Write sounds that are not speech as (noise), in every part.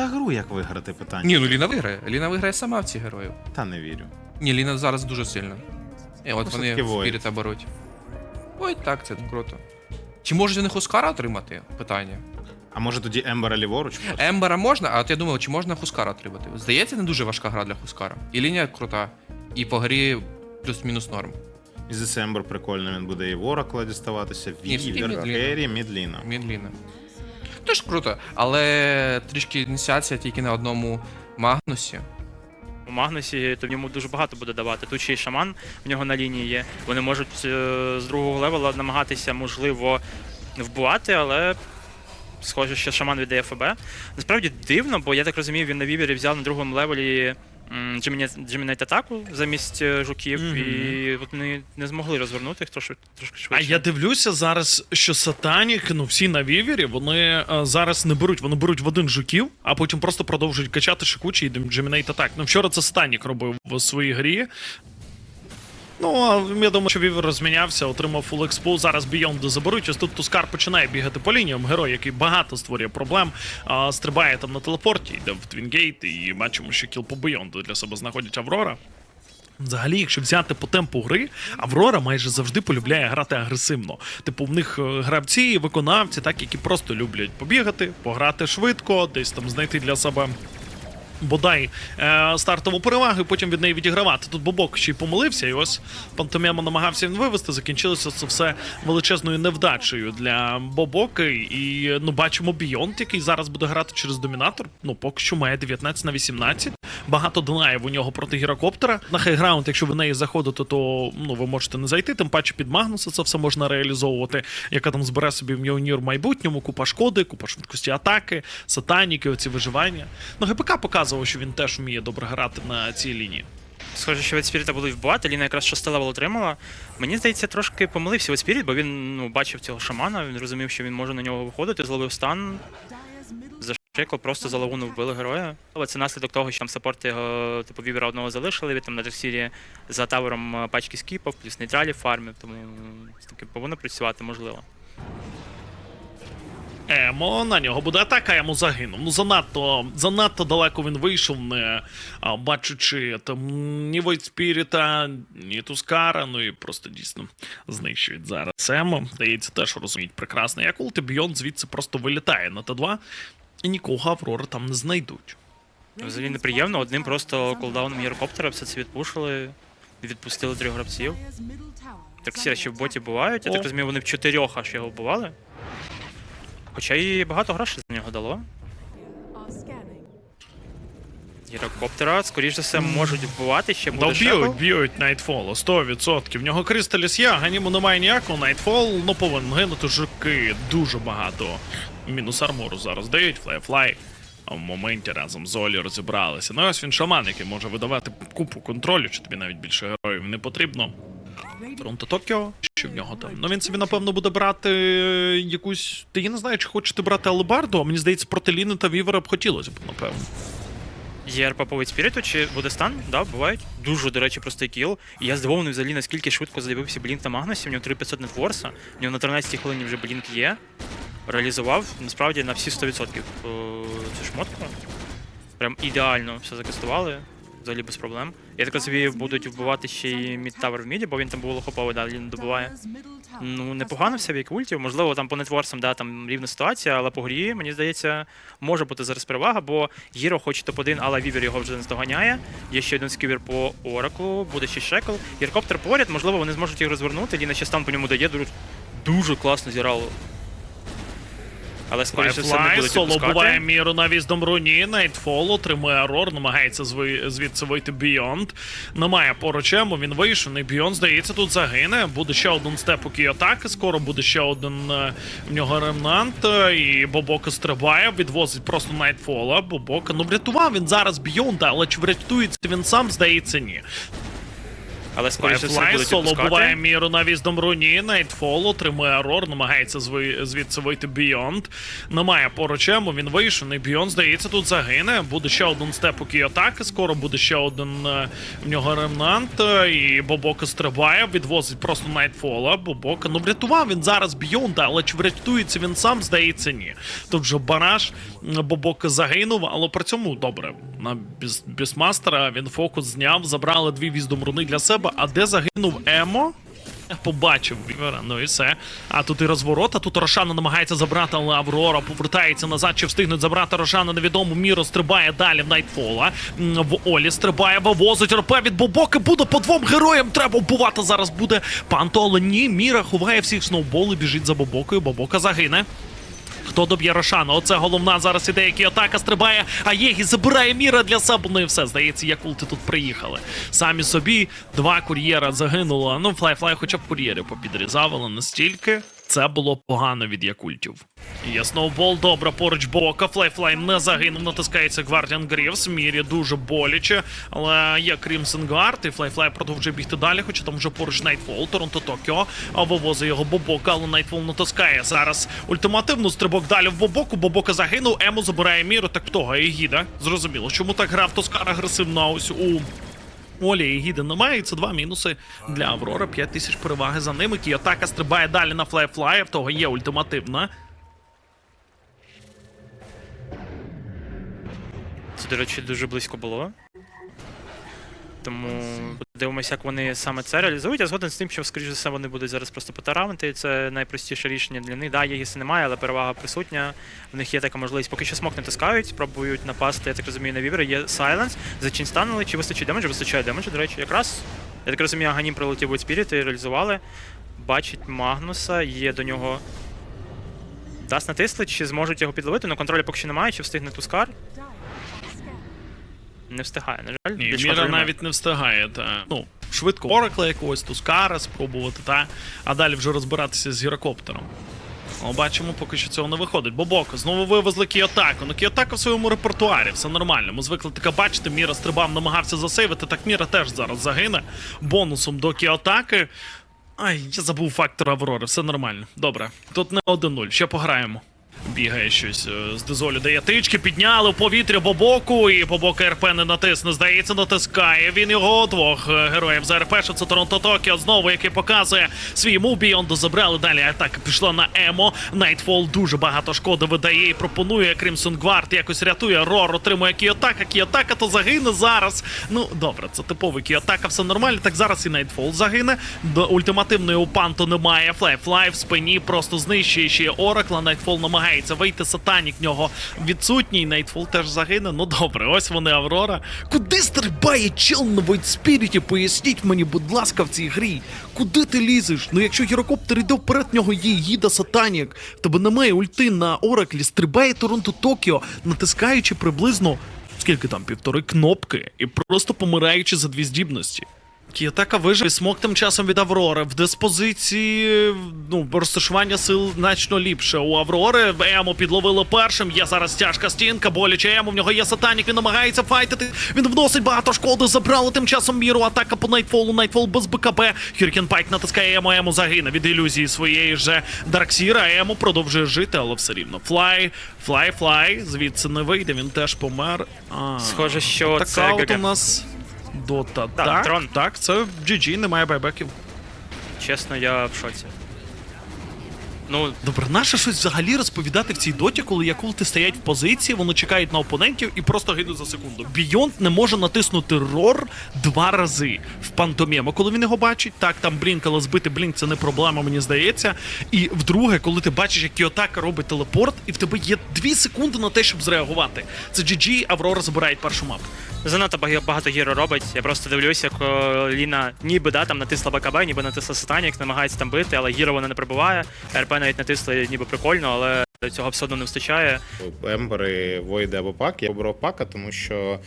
та гру як виграти питання. Ні, ну Ліна виграє. Ліна виграє сама в ці героїв. Та не вірю. Ні, Ліна зараз дуже сильна. І от Ну, вони все-таки Void. Спіріта беруть. Ой, так, це круто. Чи можуть вони Хускара отримати? Питання. А може тоді Ембера ліворуч? Ембера можна, а от я думав, чи можна Хускара отримати. Здається, не дуже важка гра для Хускара. І лінія крута. І по грі плюс-мінус норм. І за Ембер прикольно, він буде і в Оракла діставатися, Ні, всі Вівер, Мідліна. Керрі, Мідліна. Мідліна. Теж круто, але трішки ініціація тільки на одному Магнусі. У Магнусі то в ньому дуже багато буде давати. Тут ще й шаман в нього на лінії є. Вони можуть е, з другого левела намагатися, можливо, вбивати, але схоже, що шаман віддає ФБ. Насправді дивно, бо я так розумію, він на вівері взяв на другому левелі Джемінейт атаку замість жуків, жуків, Мгм. і от вони не змогли розвернути їх трошки, трошки швидше. А я дивлюся зараз, що сатанік, ну всі на вівері, вони а, зараз не беруть, вони беруть в один жуків, а потім просто продовжують качати шикучі і Джемінейт атак. Ну вчора це сатанік робив в своїй грі. Ну, я думаю, що Вівер розмінявся, отримав фул експо. Зараз Бійонду заберуть. Ось тут Тускар починає бігати по лініям. Герой, який багато створює проблем, а, стрибає там на телепорті, йде в Твінгейт, і бачимо, що кіл по Бійонду для себе знаходять Аврора. Взагалі, якщо взяти по темпу гри, Аврора майже завжди полюбляє грати агресивно. Типу, в них е, гравці, виконавці, так, які просто люблять побігати, пограти швидко, десь там знайти для себе. Бодай е, стартову перевагу, і потім від неї відігравати. Тут Бобок ще й помилився, і ось Пантомема намагався він вивести. Закінчилося це все величезною невдачею для Бобоки. І ну бачимо Бійонт, який зараз буде грати через домінатор. Ну поки що має 19 на 18. Багато донаїв у нього проти гірокоптера. На хайграунд, якщо ви в неї заходите, то ну ви можете не зайти. Тим паче під Магнуса це все можна реалізовувати. Яка там збере собі Мьонір в майбутньому, купа шкоди, купа швидкості атаки, сатаніки, оці виживання. Ну ГПК показував, що він теж вміє добре грати на цій лінії. Схоже, що від Спіріта будуть вбивати, Ліна якраз шостий левел отримала. Мені здається, трошки помилився від Спіріт, бо він ну, бачив цього шамана, він розумів, що він може на нього виходити, зловив стан. Зашекло, просто за лавуну вбили героя. Але це наслідок того, що там саппорти його, типу, вівера одного залишили, він там на Дерсірі за тавером е, пачки скіпав, плюс нейтралі фармів, тому це таки повинно працювати, можливо. Емо, на нього буде атака, йому загинув. Ну занадто, занадто далеко він вийшов, не а, бачучи там ні Войт Спіріта, ні Тускара, ну і просто дійсно знищують зараз. Емо, здається, теж розуміють прекрасно. Як ульти Бьон звідси просто вилітає на Т2, і нікого Аврора там не знайдуть. Взагалі неприємно, одним просто колдауном гірокоптера все це відпушили, відпустили трьох гравців. Так всі ще в боті бувають, я так розумію, вони в чотирьох аж його вбивали. Хоча і багато грошей за нього дало. Гірокоптера, скоріш за все, можуть вбивати, ще буде шекл. б'ють, б'ють Найтфолу, 100%. В нього Кристаліс є, Ганіму немає ніякого. Найтфол, ну повинен гинути жуки. Дуже багато. Мінус армору зараз дають, флай-флай. А в моменті разом з Олі розібралися. Ну ось він шаман, який може видавати купу контролю, чи тобі навіть більше героїв не потрібно. Торонто Токіо, що в нього там. Ну він собі, напевно, буде брати е, якусь. Та я не знаю, чи хочете брати Алебарду, а мені здається, проти Ліни та Вівера б хотілося б, напевно. Є РП від чи буде стан? Да, бувають. Дуже, до речі, простий кіл. І я здивований взагалі, наскільки швидко з'явився Блінк на Магнусі. В нього 3500 нетворса. В нього на 13 хвилині вже Блінк є. Реалізував насправді на всі 100% е, цю шмотку. Прям ідеально все закастували. Взагалі без проблем. Я так розумію, будуть вбивати ще й мідтавер в міді, бо він там був лохоповий, да, він добиває. Ну, непогано все як ультів. Можливо, там по нетворсам, да, там рівна ситуація, але по грі, мені здається, може бути зараз перевага, бо Гіро хоч топ-1, але Вівер його вже не здоганяє. Є ще один сківер по Ораклу, буде ще шекл. Гіркоптер поряд, можливо, вони зможуть їх розвернути. Ліна ще стан по ньому дає, дуже, класно зіграло. Але скоріше все не будуть соло буває міру на віздом руні, Найтфол отримує Арор, намагається звідси вийти Бійонд. Немає поруч Ему, він вийшов, і Бійонд, здається, тут загине. Буде ще один степ у атаки, скоро буде ще один е, в нього ремнант, і Бобока стрибає, відвозить просто Найтфола. Бобока, ну врятував він зараз Бійонда, але чи врятується він сам, здається, ні. Але скоріше все будуть соло буває міру на віздом руні, Найтфол отримує Арор, намагається звідси вийти Бійонд. Немає поруч Ему, він вийшов, і Бійонд, здається, тут загине. Буде ще один степ у Кіотаки, скоро буде ще один е, в нього ремнант. е, І Бобока стрибає, відвозить просто Найтфола. Бобока, ну врятував він зараз Бійонда, але чи врятується він сам, здається, ні. Тут вже Бараш, м, Бобока загинув, але при цьому добре. На Бісмастера він фокус зняв, забрали дві віздом руни для себе. А де загинув Емо? Побачив Вівера, ну і все. А тут і розворот, а тут Рошана намагається забрати, але Аврора повертається назад, чи встигнуть забрати Рошана невідому. Міро стрибає далі в Найтфола. В Олі стрибає, вивозить РП від Бобоки. Буде по двом героям. Треба вбивати зараз буде Панто, але ні. Міра ховає всіх сноубол і біжить за Бобокою. Бобока загине. Хто доб'є Рошана? Оце головна зараз ідея, який атака стрибає, а Єгі забирає міра для себе. Ну все, здається, як ульти тут приїхали. Самі собі два кур'єра загинуло. Ну, флай-флай хоча б кур'єри попідрізав, але настільки це було погано від якультів. Є сноубол, добре, поруч бока. Флайфлай не загинув, натискається Гвардіан Грівс. Мірі дуже боляче. Але є Crimson Guard, і Флайфлай продовжує бігти далі, хоча там вже поруч Найтфол, Торонто Токіо, вивозить його Бобока, але Найтфол натискає. Зараз ультимативно стрибок далі в Бобоку. Бобока загинув, Ему забирає міру, так того Егіда. Зрозуміло, чому так грав Тоскар агресивно ось у Олі і Гіди немає, і це два мінуси для Аврора. 5 тисяч переваги за ними. Кіотака стрибає далі на флайфлай, в того є ультимативна. Це, до речі, дуже близько було. Тому дивимося, як вони саме це реалізують. Я згоден з тим, що, скоріш за все, вони будуть зараз просто потараменти. Це найпростіше рішення для них. Да, Єгіси немає, але перевага присутня. В них є така можливість. Поки що смок не тискають, спробують напасти, я так розумію, на віври. Є сайленс. Зачин станули. Чи вистачить демеджу? Вистачає демеджу, до речі, якраз. Я так розумію, Аганім прилетів від Спіріт і реалізували. Бачить Магнуса, є до нього. Даст натисли, чи зможуть його підловити, але контролю поки що немає, чи встигне Тускар. Не встигає, на жаль. Ні, Для Міра навіть не встигає. Та, ну, швидко Оракла якогось, Тускара спробувати, та, а далі вже розбиратися з гірокоптером. Але бачимо, поки що цього не виходить. Бобоко, знову вивезли Кіотаку. Ну, Кіотака в своєму репертуарі, все нормально. Ми звикли таке бачити, Міра стрибав, намагався засейвити, так Міра теж зараз загине. Бонусом до Кіотаки. Ай, я забув фактор Аврори, все нормально. Добре, тут не 1-0, ще пограємо. Бігає щось е, з дизолю, дає тички, підняли в повітря Бобоку, і Бобока РП не натисне. Здається, натискає. Він його двох е, героїв за РП, що це Торонто Токіо знову, який показує свій мув. Бійонду забрали. Далі атака пішла на Емо. Найтфол дуже багато шкоди видає і пропонує Crimson Guard якось рятує. Рор отримує Кіотака. Кіотака то загине зараз. Ну, добре, це типовий Кіотака, все нормально. Так зараз і Найтфол загине. До ультимативної у панту немає. Флай-флай в спині просто знищує ще Оракла. Найтфол намагається вийти. Сатанік в нього відсутній. Найтфол теж загине. Ну добре, ось вони Аврора. Куди стрибає чел на Void Спіріті? Поясніть мені, будь ласка, в цій грі. Куди ти лізеш? Ну якщо гірокоптер йде вперед, в нього є Гіда Сатанік. Тебе немає ульти на Ораклі, стрибає Торонто Токіо, натискаючи приблизно скільки там півтори кнопки, і просто помираючи за дві здібності. Кіотака вижив смок тим часом від Аврори. В диспозиції ну, розташування сил значно ліпше. У Аврори Ему підловили першим. Є зараз тяжка стінка, боляче Ему. В нього є сатанік, він намагається файтити. Він вносить багато шкоди. Забрали тим часом міру. Атака по Найтфолу. Найтфол без БКБ. Хюрікен Пайк натискає Ему. Ему загине від ілюзії своєї же Дарксіра. Ему продовжує жити, але все рівно. Флай, флай, флай. Звідси не вийде. Він теж помер. А, Схоже, що це у нас. Дота, Так, так, трон. так, це GG, немає байбеків. Чесно, я в шоці. Ну, Добре, наше щось взагалі розповідати в цій доті, коли якулти стоять в позиції, вони чекають на опонентів і просто гинуть за секунду. Бійонд не може натиснути рор два рази в пантоміму. Коли він його бачить, так там блінк, але збити блінк це не проблема, мені здається. І вдруге, коли ти бачиш, як Кіотака робить телепорт, і в тебе є дві секунди на те, щоб зреагувати. Це GG, Аврора забирає першу мапу. занадто багато гіро робить. Я просто дивлюся, як Ліна ніби да, там натисла БКБ, ніби натисла Сатанік, намагається там бити, але гіро вона не прибуває. РП навіть натисли ніби прикольно, але цього все одно не вистачає. Ембери, Войди або Пак. Я обрав Пака, тому що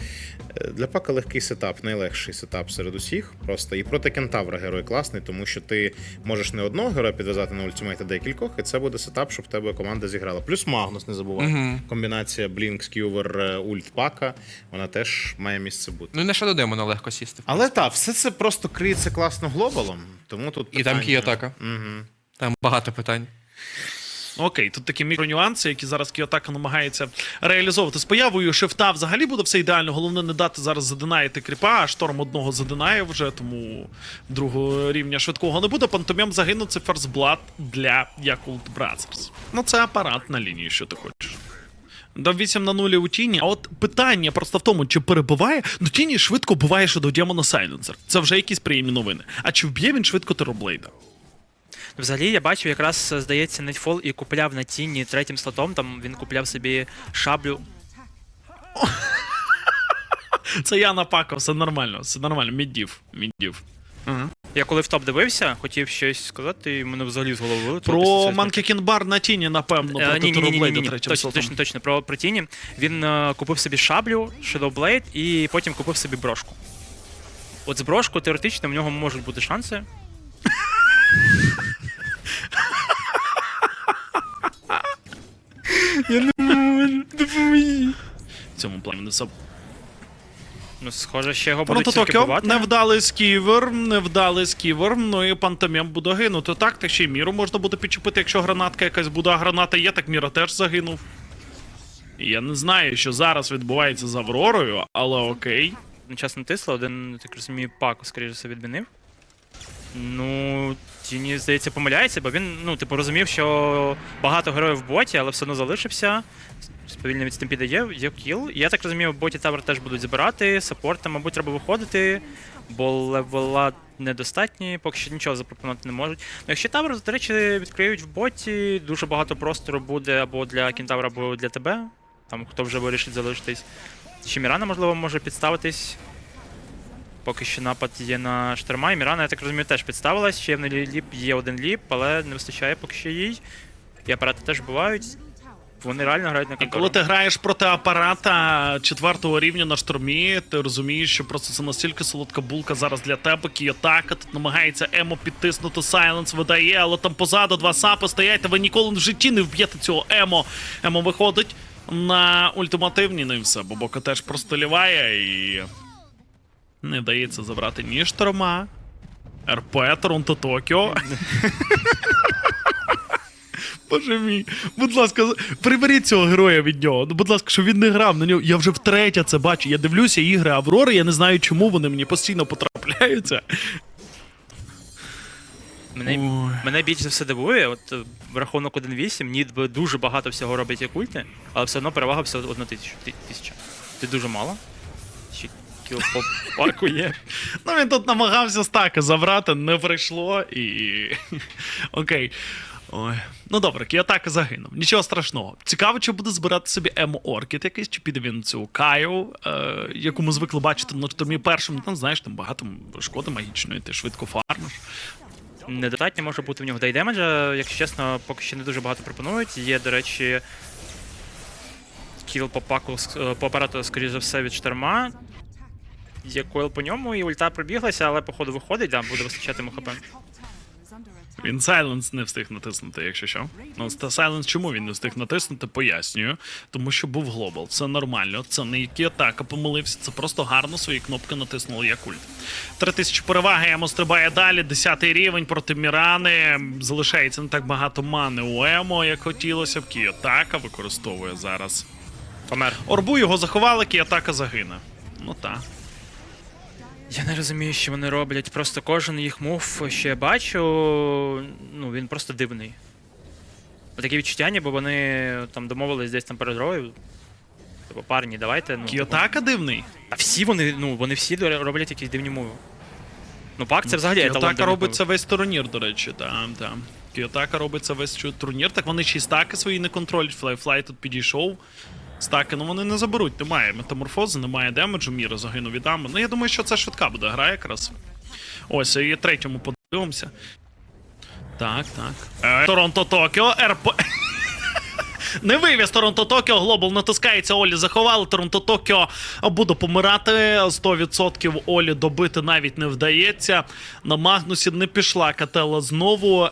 е, для Пака легкий сетап, найлегший сетап серед усіх. Просто і проти кентавра герой класний, тому що ти можеш не одного героя підв'язати на ультимейт, а декількох, і це буде сетап, щоб в тебе команда зіграла. Плюс Магнус, не забувай. Мгм. Комбінація Блінк, Скювер, Ульт Пака, вона теж має місце бути. Ну і на Shadow Demon легко сісти. Але так, все це просто криється класно глобалом, тому тут І там Кіотака. Угу. Там багато питань. Окей, тут такі мікронюанси, які зараз Кіотака намагається реалізовувати. З появою шифта взагалі буде все ідеально. Головне не дати зараз задинаїти кріпа, а шторм одного задинає вже, тому другого рівня швидкого не буде. Пантомім загинув це ферзблат для Yakult Brothers. Ну це апарат на лінії, що ти хочеш. Дав 8 на 0 у тіні. А от питання просто в тому, чи перебиває. Ну тіні швидко буває ще до Демона Сайленсер. Це вже якісь приємні новини. А чи вб'є він швидко Тероблейда? Взагалі, я бачив, якраз здається, Нетфол і купляв на тіні третім слотом. Там він купляв собі шаблю. (laughs) Це я напакав, все нормально, все нормально. Міддів. Міддів. Я коли в топ дивився, хотів щось сказати, і мене взагалі з голови вилетіло Про King Bar на тіні, напевно, Е, проти ні, ні, ні, ні, точно, точно, точно. Про, про тіні. Він е, купив собі шаблю, Shadowblade і потім купив собі брошку. От з брошку теоретично в нього можуть бути шанси. В цьому плані не все. Ну, схоже, ще його будуть Токіо невдалий сківер, невдалий сківер, ну і пантомім буде гинути. Так, так ще й міру можна буде підчепити, якщо гранатка якась буде, а граната є, так міра теж загинув. Я не знаю, що зараз відбувається з Авророю, але окей. Час натисло, один, так розумію, пак, скоріше все, відмінив. Ну, Тіні, здається, помиляється, бо він, ну, типу, розумів, що багато героїв в боті, але все одно залишився. Сповільно від стемпіда є, є кіл. Я так розумію, боті тавер теж будуть збирати, саппорта, мабуть, треба виходити, бо левела недостатні, поки що нічого запропонувати не можуть. Ну, якщо тавер, до речі, відкриють в боті, дуже багато простору буде або для кінтавра, або для тебе. Там хто вже вирішить залишитись. Ще Мірана, можливо, може підставитись. Поки що напад є на шторма, і Мірана, я так розумію, теж підставилась. Ще в неї ліп є один ліп, але не вистачає поки що їй. І апарати теж бувають. Вони реально грають на І коли ти граєш проти апарата четвертого рівня на штурмі, ти розумієш, що просто це настільки солодка булка зараз для тебе. Кіотака тут намагається Емо підтиснути Сайленс, видає, але там позаду два сапи стоять, та ви ніколи в житті не вб'єте цього Емо. Емо виходить на ультимативні, ну і все. Бобока теж просто ліває і не вдається забрати ні шторма. РП, Торонто Токіо. (laughs) Боже мій, будь ласка, приберіть цього героя від нього. Ну, будь ласка, щоб він не грав на нього. Я вже втретє це бачу. Я дивлюся ігри Аврори, я не знаю, чому вони мені постійно потрапляються. Мене, мене більше за все дивує, от е, в рахунок 1-8, Нід дуже багато всього робить як ульти, але все одно перевага все одна тисяча. Ти- дуже мало. Ще по парку є. Ну він тут намагався стаки забрати, не прийшло і. (laughs) Окей. Ой. Ну добре, Кіотака загинув. Нічого страшного. Цікаво, чи буде збирати собі емо оркіт якийсь, чи піде він цю Каю, е, яку ми звикли бачити на штурмі першим. Там знаєш, там багато шкоди магічної, ти швидко фармиш. Недостатньо може бути в нього дайдемеджа, якщо чесно, поки що не дуже багато пропонують. Є, до речі, кіл по паку, е, по апарату, скоріш за все, від шторма. Є койл по ньому, і ульта пробіглася, але походу виходить, да, буде вистачати йому хп. Він Silence не встиг натиснути, якщо що. Ну, та Silence чому він не встиг натиснути, пояснюю. Тому що був глобал. Все нормально. Це не які атака помилився. Це просто гарно свої кнопки натиснули як ульт. Три тисячі переваги, Емо стрибає далі. Десятий рівень проти Мірани. Залишається не так багато мани у Емо, як хотілося б. Кіатака використовує зараз. Помер. Орбу його заховали, Кіатака загине. Ну так. Я не розумію, що вони роблять. Просто кожен їх мув, що я бачу, ну він просто дивний. Таке відчуття, ніби вони там домовились десь там перед грою. Типу, парні, давайте. Ну, Кіатака дивний. А всі вони, ну, вони всі роблять якісь дивні мови. Ну, пак це взагалі еталон Кіотака дивних робить весь турнір, до речі, там, там. Кіотака робить це весь турнір, так вони ще й стаки свої не контролюють. Флайфлай тут підійшов. Стаки, ну вони не заберуть. Немає метаморфози, немає демеджу, Міра загинув від ами. Ну я думаю, що це швидка буде гра якраз. Ось, і третьому подивимося. Так, так. Е, Торонто Токіо, РП. (laughs) Не вивіз Торонто Токіо, Глобал натискається, Олі заховали. Торонто Токіо буде помирати. 100% Олі добити навіть не вдається. На Магнусі не пішла Кателла знову.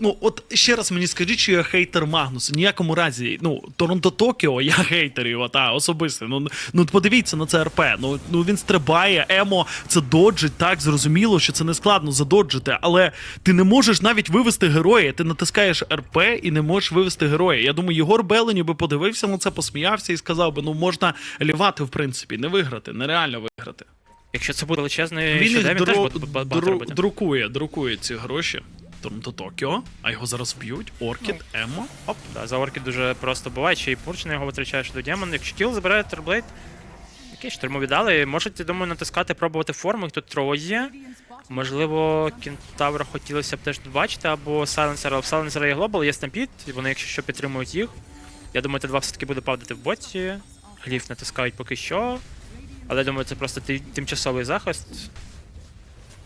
Ну, от ще раз мені скажіть, що я хейтер Магнуса. Ніякому разі. Ну, Торонто Токіо, я хейтер його, та особисто. Ну, ну подивіться на це РП. Ну, ну він стрибає, Емо це доджить, так зрозуміло, що це не складно задоджити, але ти не можеш навіть вивести героя. Ти натискаєш РП і не можеш вивести героя. Я думаю, Єгор Белені би подивився на це, посміявся і сказав би: ну можна лівати, в принципі, не виграти, нереально виграти. Якщо це буде величезний Він він теж буде дру- робити. друкує, друкує ці гроші. Торонто Токіо, а його зараз б'ють. Оркід, Ну. Емо. Оп. Да, за орки дуже просто буває, ще й Пурч на його витрачаєш до демон. Якщо кіл забирає Терблейд, окей, штурму віддали. Можете, думаю, натискати, пробувати форму, їх тут троє. Можливо, кентавра хотілося б теж бачити, або Сайленсера. В Сайленсера є глобал, є стампід, і вони, якщо що, підтримують їх. Я думаю, Т2 все-таки буде падати в боті. Гліф натискають поки що. Але я думаю, це просто тимчасовий захист.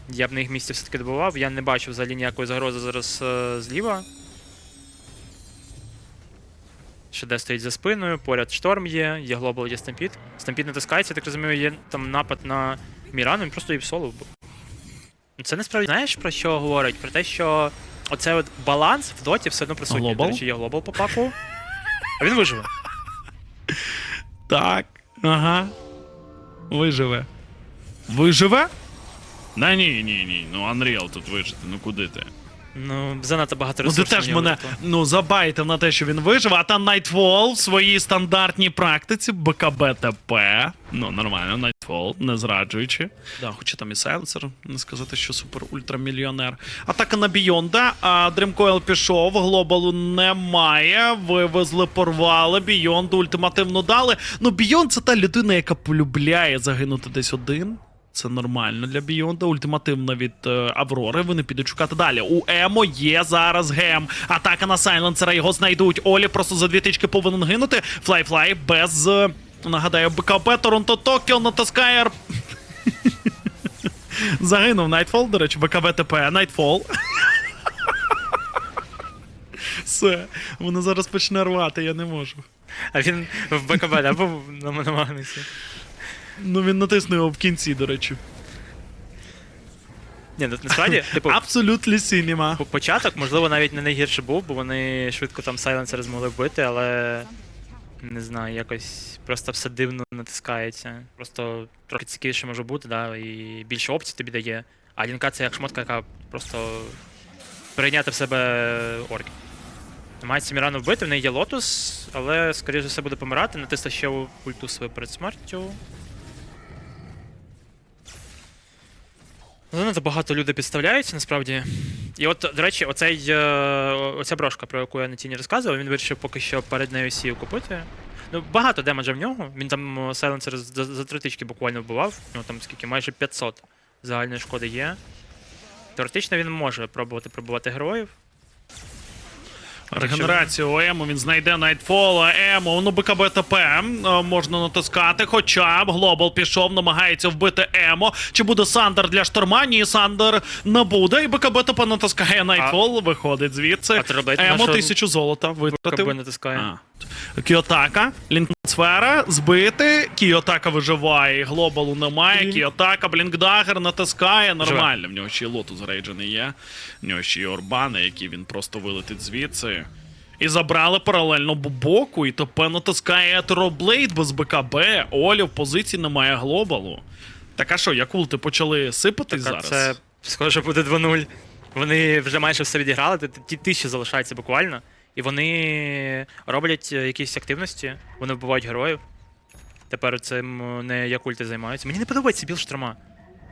Я б на їх місці все-таки добував. Я не бачу взагалі ніякої загрози зараз е, зліва. Шеде стоїть за спиною, поряд шторм є, є глобал, є стампід. Стампід натискається, я так розумію, є там напад на Мірану, він просто її соло вбив. Ну, Це насправді знаєш про що говорить? Про те, що оцей от баланс в доті все одно присутній. До речі, є глобал по паку. А він виживе. Так. Ага. Виживе. Виживе? Да ні, ні, ні. Ну Unreal тут вижити, ну куди ти? Ну, занадто багато Ну ти ресурсів. теж в нього мене вийшло. ну забайтив на те, що він вижив, а там Nightfall в своїй стандартній практиці БКБ ТП. Ну, нормально, Nightfall, не зраджуючи. Да, хоча там і Сайленсер, не сказати, що супер ультрамільйонер. Атака на Бійонда, а Дрімкойл пішов, глобалу немає. Вивезли, порвали, Бійонду ультимативно дали. Ну, Бійонд це та людина, яка полюбляє загинути десь один. Це нормально для Бійонда. Ультимативно від е, Аврори. Вони підуть шукати далі. У Емо є зараз гем. Атака на Сайленсера. Його знайдуть. Олі просто за дві тички повинен гинути. Флай-флай без. е, Нагадаю, БКБ Торонто Токіо натискає. (laughs) Загинув Найтфол, до речі, БКБ ТП, Найтфол. (laughs) Все, воно зараз почне рвати, я не можу. А він в БКБ, да, був на, на Магнусі. Ну він натиснув його в кінці, до речі. Ні, насправді, (laughs) типу, Абсолютно. По- Початок, можливо, навіть не найгірший був, бо вони швидко там сайленсери змогли вбити, але не знаю, якось просто все дивно натискається. Просто трохи цікавіше може бути, да, і більше опцій тобі дає. А лінка це як шмотка, яка просто прийняти в себе орків. Намагається Мірану вбити, в неї є лотус, але, скоріше за все, буде помирати, натисла ще ульту свою перед смертю. Занадто багато людей підставляються, насправді. І от, до речі, оцей, е, оця брошка, про яку я на тіні розказував, він вирішив поки що перед нею сію купити. Ну, багато демеджа в нього. Він там е, сайленсер за, три тички буквально вбивав. Ну там скільки, майже 500 загальної шкоди є. Теоретично він може пробувати пробувати героїв. Регенерацію у Ему він знайде Найтфола, Ему, ну БКБ ТП е, можна натискати, хоча б Глобал пішов, намагається вбити Емо. Чи буде Сандер для шторма? Ні, Сандер не буде. І БКБ ТП натискає Найтфол, виходить звідси. А Емо тисячу золота витратив. БКБ натискає. Кіотака, Лінксфера, збити. Кіотака виживає, глобалу немає. Кіотака, Блінкдагер натискає. Нормально. В нього ще й лотус рейджений є. В нього ще й орбани, які він просто вилетить звідси. І забрали паралельно боку, і ТП натискає Етероблейд без БКБ. Олі в позиції немає глобалу. Так а що, якулти почали сипатись Так, зараз? це схоже буде 2-0. Вони вже майже все відіграли, ті- тисячі залишається буквально. І вони роблять е, якісь активності, вони вбивають героїв. Тепер цим е, не якульти займаються. Мені не подобається біл шторма.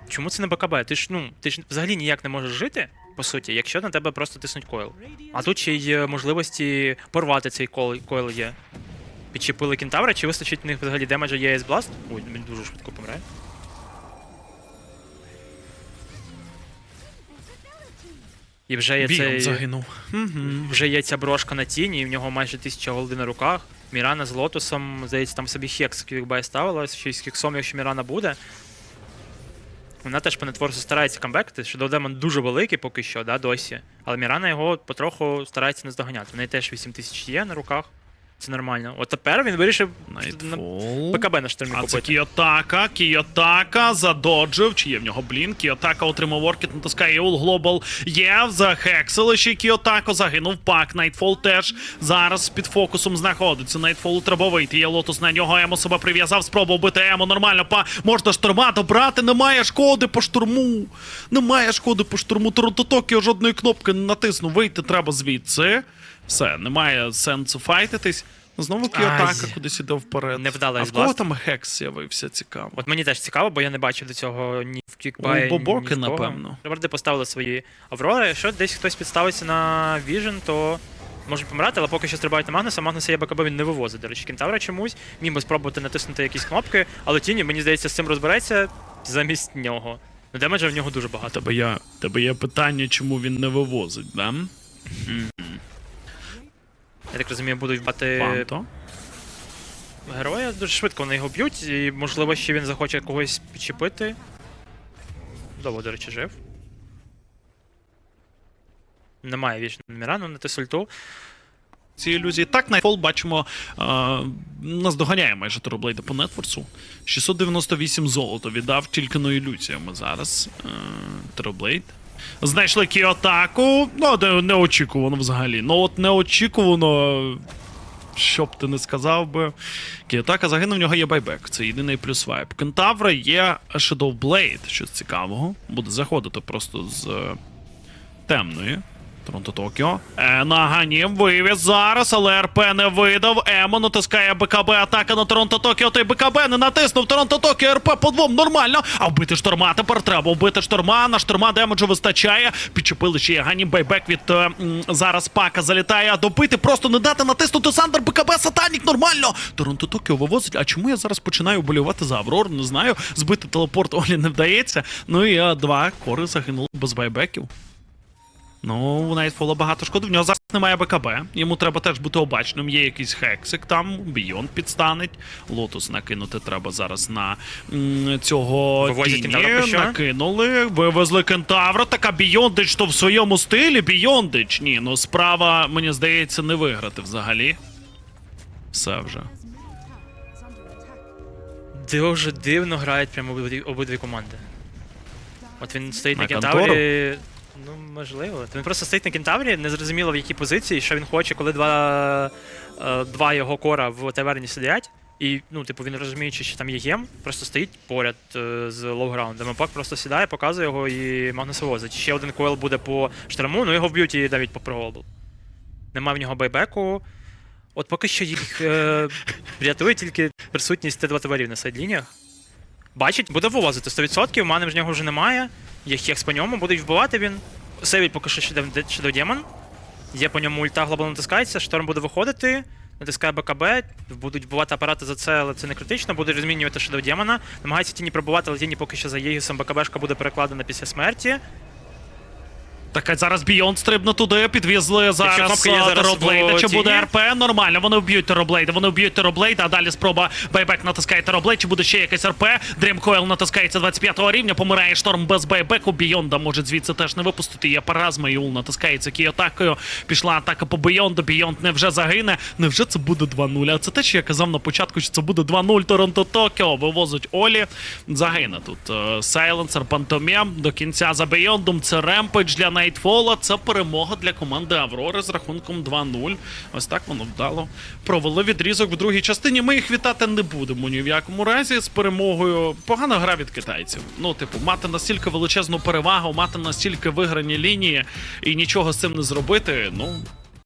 Чому це не БКБ? Ти ж ну, ти ж взагалі ніяк не можеш жити, по суті, якщо на тебе просто тиснуть койл. А тут ще й е, можливості порвати цей койл, койл є. Підчепили кентавра, чи вистачить в них взагалі демеджа є Blast? Ой, він дуже швидко помирає. І вже є цей... загинув. Угу. Вже є ця брошка на тіні, і в нього майже тисяча голди на руках. Мірана з лотусом, здається, там собі хекс квікбай ставила, ще й з хексом, якщо Мірана буде. Вона теж по нетворсу старається камбекти, що Демон дуже великий поки що, да, досі. Але Мірана його потроху старається не здоганяти. В неї теж 8 тисяч є на руках. Це нормально. От тепер він вирішив на Найтфол. ПКБ на штурмі А це. Кіотака, Кіотака задоджив, чи є в нього блін. Кіотака отримав оркіт, натискає Ул Глобал. Є, захексили ще Кіотако, загинув пак. Найтфол теж зараз під фокусом знаходиться. Найтфолу треба вийти. Є лотус на нього, Емо себе прив'язав, спробував бити Емо нормально. Па можна штурма добрати, немає шкоди по штурму. Немає шкоди по штурму. Торонто жодної кнопки не натиснув. Вийти треба звідси. Все, немає сенсу файтитись. Знову Кіотака кудись іде вперед. Невдалий А в кого там гекс з'явився цікаво? От мені теж цікаво, бо я не бачив до цього ні в кікбай, У Бобоки, ні в напевно. Реборди поставили свої аврори. Якщо десь хтось підставиться на Vision, то можуть помирати, але поки що стрибають на Магнуса. Магнуса є БКБ, він не вивозить. До речі, Кентавра чомусь. Міг би спробувати натиснути якісь кнопки, але Тіні, мені здається, з цим розбереться замість нього. Ну, демеджа в нього дуже багато. тебе є, тебе є питання, чому він не вивозить, да? Я так розумію, будуть бати Панто. героя. Дуже швидко вони його б'ють, і можливо ще він захоче когось підчепити. Довго, до речі, жив. Немає вічного Мірану на тесульту. Ці ілюзії. Так, Nightfall бачимо, е, наздоганяє майже Тероблейда по нетворсу. 698 золото віддав тільки на ілюзіями зараз. Е, Тероблейд. Знайшли Кіотаку. Ну, не- неочікувано взагалі. Ну, от неочікувано. Що б ти не сказав би. Кіотака загинув, в нього є байбек. Це єдиний плюс вайп. Кентавра є Shadow Blade, щось цікавого. Буде заходити просто з е, темної. Торонто Токіо. Е, наганів вивіз зараз, але РП не видав. Емо натискає БКБ. Атака на Торонто Токіо. Той БКБ не натиснув. Торонто Токіо РП по двом нормально. А вбити шторма тепер треба. Вбити шторма. На шторма демеджу вистачає. Підчепили ще Гані байбек від е, м, зараз пака залітає. А добити просто не дати натиснути Сандер БКБ. Сатанік нормально. Торонто Токіо вивозить. А чому я зараз починаю болювати за Аврор? Не знаю. Збити телепорт Олі не вдається. Ну і е, два кори загинули без байбеків. Ну, у Найтфола багато шкоди. В нього зараз немає БКБ. Йому треба теж бути обачним. Є якийсь хексик там, Бійон підстанеть. Лотус накинути треба зараз на м, цього Вивозять тіні. кентавра по? Накинули, вивезли кентавра. Така Бійондич то в своєму стилі. Бійондич. Ні, ну справа, мені здається, не виграти взагалі. Все вже. Дуже дивно грають прямо обидві, обидві команди. От він стоїть на, На кентаврі. Ну, можливо. Він просто стоїть на кентаврі, не зрозуміло в якій позиції, що він хоче, коли два, е, два його кора в таверні сидять. І, ну, типу, він розуміючи, що там є гем, просто стоїть поряд е, з лоуграундом. А пак просто сідає, показує його і Магнус вивозить. Ще один койл буде по шторму, ну його вб'ють і навіть по приголду. Немає в нього байбеку. От поки що їх е, (laughs) рятує тільки присутність Т2 товарів на сайдлініях. Бачить, буде вивозити 100%, мани в нього вже немає. Є хекс по ньому, будуть вбивати він. Сейвить поки що Shadow до Demon. Є по ньому ульта глобал натискається, шторм буде виходити, натискає БКБ, будуть вбивати апарати за це, але це не критично, буде розмінювати Shadow Демона. Намагається тіні пробувати, але тіні поки що за Єгісом БКБшка буде перекладена після смерті. Так, а зараз Бійон стрибне туди, підвізли зараз Тероблейда. Чи буде? РП? Нормально, вони вб'ють Тероблейда, вони вб'ють Тероблейда, а далі спроба байбек натискає Тероблейд, чи буде ще якась РП. Дрімкойл натискається 25-го рівня, помирає шторм без байбеку. Бійонда може звідси теж не випустити. Є паразма, і Ул натискається кіатакою. Пішла атака по Бійонду, Бійонд невже загине. Невже це буде 2-0? А це те, що я казав на початку, що це буде 2-0 Торонто Токіо. Вивозить Олі. Загине тут Сайленсер, Пантомєм. До кінця за Бейондом. Це ремпедж для Найтфола. Це перемога для команди Аврори з рахунком 2-0. Ось так воно вдало. Провели відрізок в другій частині. Ми їх вітати не будемо ні в якому разі з перемогою. Погана гра від китайців. Ну, типу, мати настільки величезну перевагу, мати настільки виграні лінії і нічого з цим не зробити. Ну,